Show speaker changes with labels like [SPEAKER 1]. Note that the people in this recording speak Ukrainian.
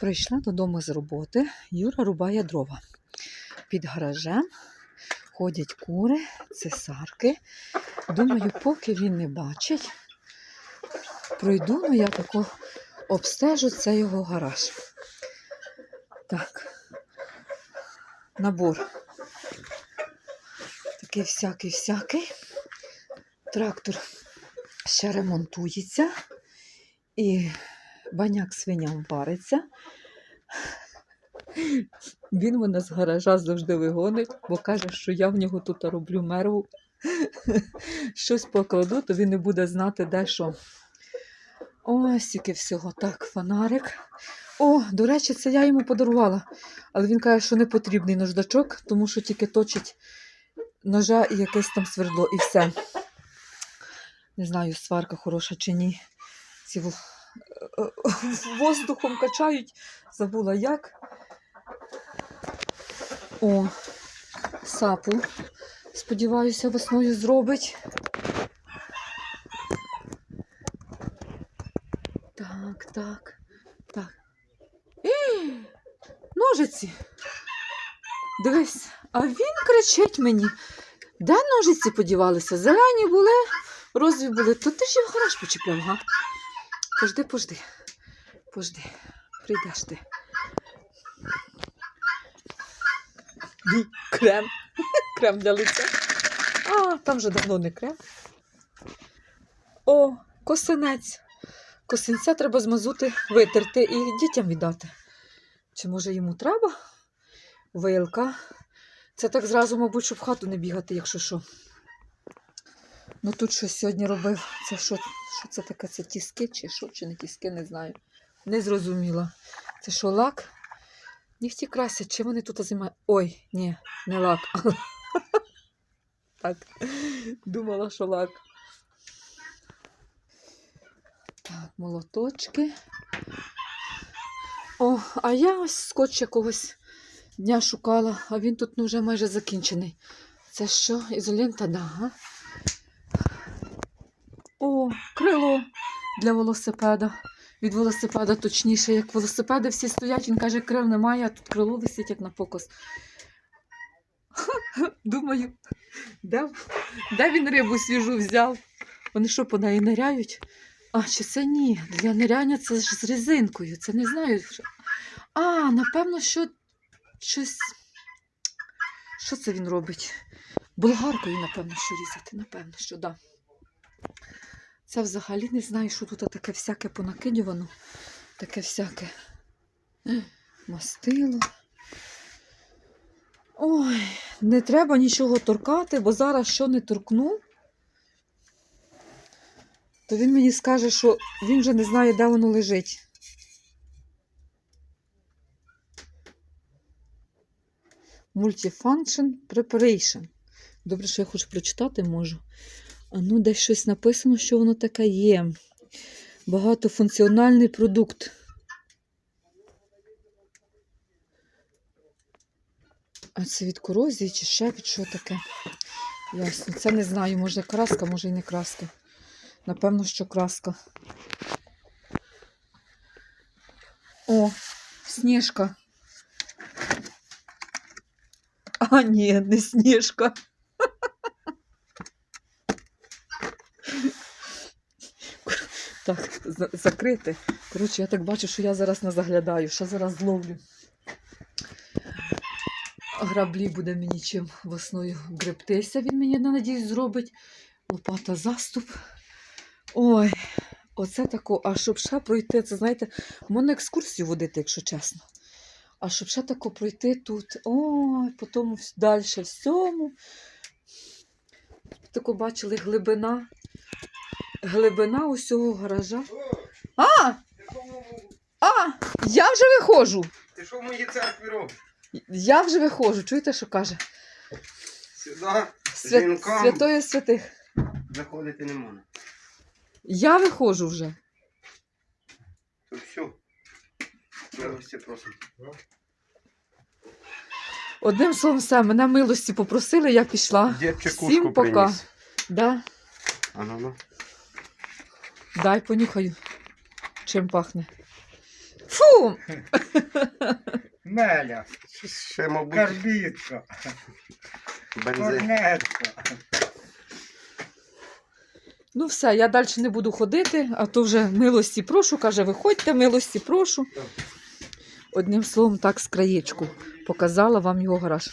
[SPEAKER 1] Прийшла додому з роботи, Юра рубає дрова. Під гаражем ходять кури, цесарки. Думаю, поки він не бачить, пройду, ну я тако обстежу це його гараж. Так, набор. Такий всякий-всякий. Трактор ще ремонтується. І баняк свиням вариться. Він мене з гаража завжди вигонить, бо каже, що я в нього тут роблю мерву. Щось покладу, то він не буде знати, де що. Ось тільки всього. Так, фонарик. О, до речі, це я йому подарувала. Але він каже, що не потрібний наждачок, тому що тільки точить ножа і якесь там свердло, і все. Не знаю, сварка хороша чи ні. Ці воздухом качають. Забула як. О, сапу. Сподіваюся, весною зробить. Так, так, так. І, ножиці. Дивись, а він кричить мені. Де ножиці подівалися? Зелені були, розові були. То ти ж і гараж почіпляв, га? Пожди, пожди. Пожди. Прийдеш ти. Ні, крем. Крем для лиця. А, там вже давно не крем. О, косинець. Косинця треба змазути, витерти і дітям віддати. Чи може йому треба? Вилка. Це так зразу, мабуть, щоб в хату не бігати, якщо що. Ну тут щось сьогодні робив. Це що, що це таке? Це тіски чи що, чи не тіски, не знаю. Не зрозуміла. Це що, лак? Нігті красять, чим вони тут займають? Ой, ні, не лак. Так, думала, що лак. Так, молоточки. О, а я ось скотч якогось дня шукала, а він тут ну, вже майже закінчений. Це що? Ізолента, да. га? О, крило для велосипеда. Від велосипеда точніше, як велосипеди всі стоять, він каже, крил немає, а тут крило висить як на показ. Думаю, де, де він рибу свіжу взяв? Вони що, по неї ниряють? А, чи це ні? Для ниряння це ж з резинкою. Це не знаю. А, напевно, що щось. Що це він робить? Болгаркою, напевно, що різати. Напевно, що да. Це взагалі не знаю, що тут таке всяке понакидювано. Таке всяке. Мастило. Ой, не треба нічого торкати, бо зараз що не торкну, то він мені скаже, що він вже не знає, де воно лежить. Multifunction Preparation. Добре, що я хочу прочитати можу. Ну, десь щось написано, що воно таке є. Багатофункціональний продукт. А це від корозії чи ще від що таке? Ясно. Це не знаю, може краска, може і не краска. Напевно, що краска. О, сніжка. А, ні, не сніжка. Так, за- закрити. Коротше, я так бачу, що я зараз не заглядаю, що зараз зловлю. Граблі буде мені чим весною гребтися, він мені, надіюсь, зробить. Лопата заступ. Ой, оце тако. А щоб ще пройти, це знаєте, можна екскурсію водити, якщо чесно. А щоб ще тако пройти тут, ой, потім далі всьому. Тако бачили глибина. Глибина усього гаража. А! А! Я вже виходжу!
[SPEAKER 2] Ти що в моїй церкві робиш?
[SPEAKER 1] Я вже виходжу. Чуєте, що каже?
[SPEAKER 2] Сюди
[SPEAKER 1] Свя...
[SPEAKER 2] Жінкам.
[SPEAKER 1] Святої святих.
[SPEAKER 2] заходити не можна.
[SPEAKER 1] Я виходжу вже.
[SPEAKER 2] То все. Милості просимо.
[SPEAKER 1] Одним словом, все, мене милості попросили, я пішла.
[SPEAKER 2] Дід
[SPEAKER 1] Всім пока.
[SPEAKER 2] приніс.
[SPEAKER 1] Да?
[SPEAKER 2] А ну ну.
[SPEAKER 1] Дай понюхаю. Чим пахне. Фу!
[SPEAKER 3] Меля,
[SPEAKER 2] Ще, мабуть,
[SPEAKER 3] карбітка, корнетка.
[SPEAKER 1] Ну все, я далі не буду ходити, а то вже милості прошу, каже, виходьте, милості прошу. Одним словом, так з краєчку показала вам його гараж.